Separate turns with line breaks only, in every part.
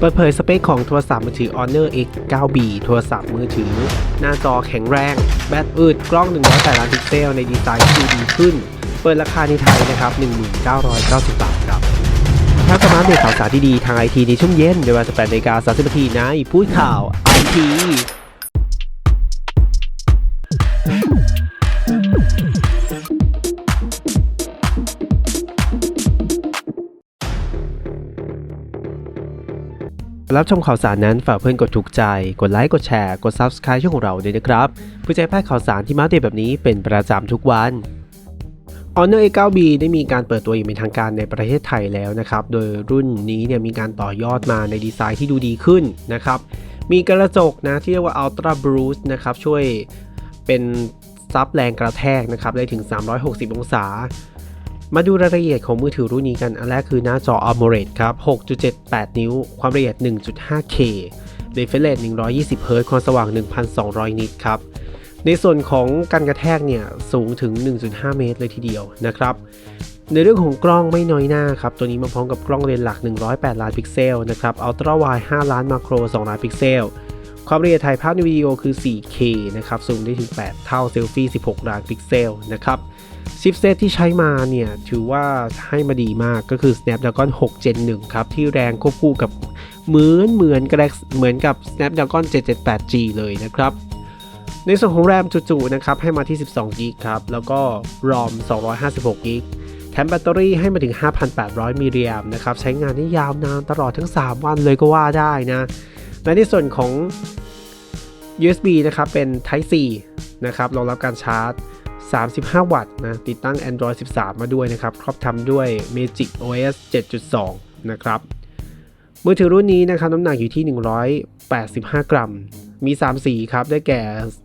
เปิดเผยสเปคของโทรศัพท์มือถือ Honor X 9B โทรศัพท์มือถือ หน้าจอแข็งแรง แบตอึดกล้อง 108ล้านพิกเซลในดีไซน์ที่ดีขึ้น เปิดราคาในไทยนะครับ 1990 บาทครับถ้าสมาร์ทเดตข่าวสารที่ดีทางไอทีในช่วงเย็นในเวลา18นาฬิกา30นาทีในพูดข่าวไอที รับชมข่าวสารนั้นฝากเพื่อนกดถูกใจ กดไลค์กดแชร์กด Subscribe ช่องของเราด้วยนะครับเพื่อจะให้พลาดข่าวสารที่มาเดตแบบนี้เป็นประจำทุกวัน Honor A9B ได้มีการเปิดตัวอย่างเป็นทางการในประเทศไทยแล้วนะครับ โดยรุ่นนี้เนี่ยมีการต่อยอดมาในดีไซน์ที่ดูดีขึ้นนะครับ มีกระจกนะที่เรียกว่า Ultra Boost นะครับช่วยเป็นซับแรงกระแทกนะครับได้ถึง 360 องศา มาดูรายละเอียดของมือถือรุ่นนี้กัน อันแรกคือหน้าจอ AMOLED ครับ 6.78 นิ้ว ความละเอียด 1.5K refresh rate 120 Hz ความสว่าง 1,200 นิตครับ ในส่วนของการกระแทกเนี่ย สูงถึง 1.5 เมตรเลยทีเดียวนะครับ ในเรื่องของกล้องไม่น้อยหน้าครับ ตัวนี้มาพร้อมกับกล้องเลนส์หลัก 108 ล้านพิกเซลนะครับ Ultra Wide 5ล้านมาโคร 2 ล้านพิกเซล ความละเอียดถ่ายภาพในวิดีโอคือ 4K นะครับซูมได้ถึง 8 เท่าเซลฟี่ 16 ล้านพิกเซลนะครับชิปเซตที่ใช้มาเนี่ย ถือว่าให้มาดีมากก็คือ Snapdragon 6 Gen 1 ครับ ที่แรงควบคู่กับเหมือนเหมือนกับเหมือนกับ Snapdragon 778G เลยนะครับ ในส่วนของแรมจุๆนะครับ ให้มาที่ 12 g b ครับ แล้วก็ ROM 256 g b แถมแบตเตอรี่ให้มาถึง 5,800 มิลลิแอมป์นะครับ ใช้งานได้ยาวนานตลอดทั้ง 3 วันเลยก็ว่าได้นะ ในที่ส่วนของ USB นะครับ เป็น Type C นะครับรองรับการชาร์จ 35 วัตต์นะ ติดตั้ง Android 13 มาด้วยนะครับ ครอบทำด้วย Magic OS 7.2 นะครับ มือถือรุ่นนี้นะครับ น้ำหนักอยู่ที่ 185 กรัม มี 3 สีครับ ได้แก่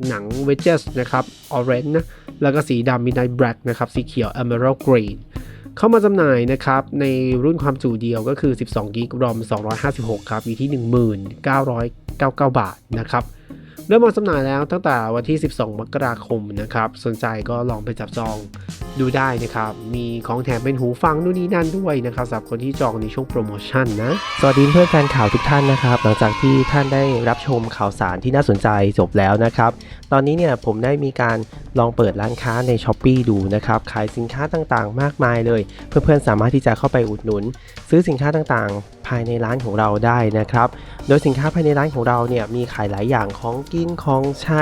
หนัง Wedges นะครับ Orange นะ แล้วก็สีดำ Midnight Black นะครับ สีเขียว Emerald Green เข้ามาจำหน่ายนะครับในรุ่นความจุเดียวก็คือ 12 g b ROM 256 ครับ อยู่ที่ 1999 บาทนะครับเริ่มมาจำหน่ายแล้วตั้งแต่วันที่ 12 มกราคมนะครับ สนใจก็ลองไปจับจอง ดูได้นะครับ มีของแถมเป็นหูฟังนู่นนี่นั่นด้วยนะครับสำหรับคนที่จองในช่วงโปรโมชั่นนะ สวัสดีเพื่อนแฟนข่าวทุกท่านนะครับ หลังจากที่ท่านได้รับชมข่าวสารที่น่าสนใจจบแล้วนะครับ ตอนนี้เนี่ยผมได้มีการลองเปิดร้านค้าใน s h อ p e e ดูนะครับ ขายสินค้าต่างๆ มากมายเลย เพื่อนๆสามารถที่จะเข้าไปอุดหนุน ซื้อสินค้าต่างๆ ภายในร้านของเราได้นะครับ โดยสินค้าภายในร้านของเราเนี่ยมีขายหลายอย่างของกินของใช้